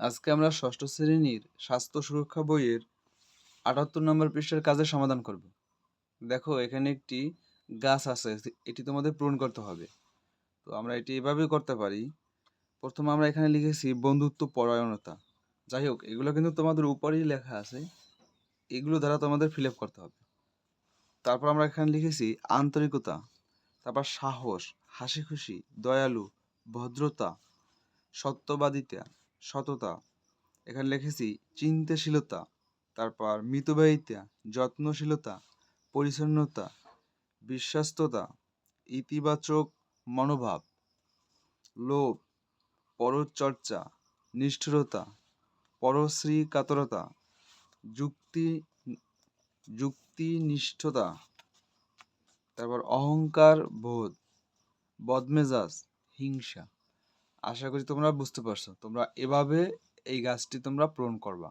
আজকে আমরা ষষ্ঠ শ্রেণির স্বাস্থ্য সুরক্ষা বইয়ের আটাত্তর নম্বর পৃষ্ঠার কাজের সমাধান করব। দেখো, এখানে একটি গাছ আছে, এটি তোমাদের পূরণ করতে হবে। তো আমরা এটি এভাবেই করতে পারি। প্রথমে আমরা এখানে লিখেছি বন্ধুত্ব পরায়ণতা। যাই হোক, এগুলো কিন্তু তোমাদের উপরেই লেখা আছে। এগুলো দ্বারা তোমাদের ফিল আপ করতে হবে। তারপর আমরা এখানে লিখেছি আন্তরিকতা, তারপর সাহস হাসি খুশি দয়ালু, ভদ্রতা, সত্যবাদিতা সততা। এখানে লিখেছি চিন্তাশীলতা, তারপর মিতব্যয়িতা, যত্নশীলতা, পরিচ্ছন্নতা, বিশ্বস্ততা, ইতিবাচক মনোভাব, লোভ, পরচর্চা, নিষ্ঠুরতা পরশ্রী কাতরতা যুক্তি, যুক্তিনিষ্ঠতা, তারপর অহংকার বোধ বদমেজাজ, হিংসা। আশা করি তোমরা বুঝতে পারছ। তোমরা এভাবে এই গাছটি তোমরা পূরণ করবা।